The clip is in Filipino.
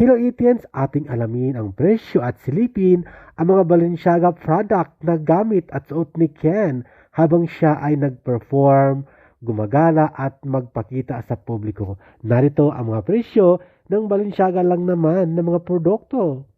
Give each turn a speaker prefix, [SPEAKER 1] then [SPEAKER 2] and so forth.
[SPEAKER 1] Hello Etiens, ating alamin ang presyo at silipin ang mga Balenciaga product na gamit at suot ni Ken habang siya ay nag-perform, gumagala at magpakita sa publiko. Narito ang mga presyo ng Balenciaga lang naman ng mga produkto.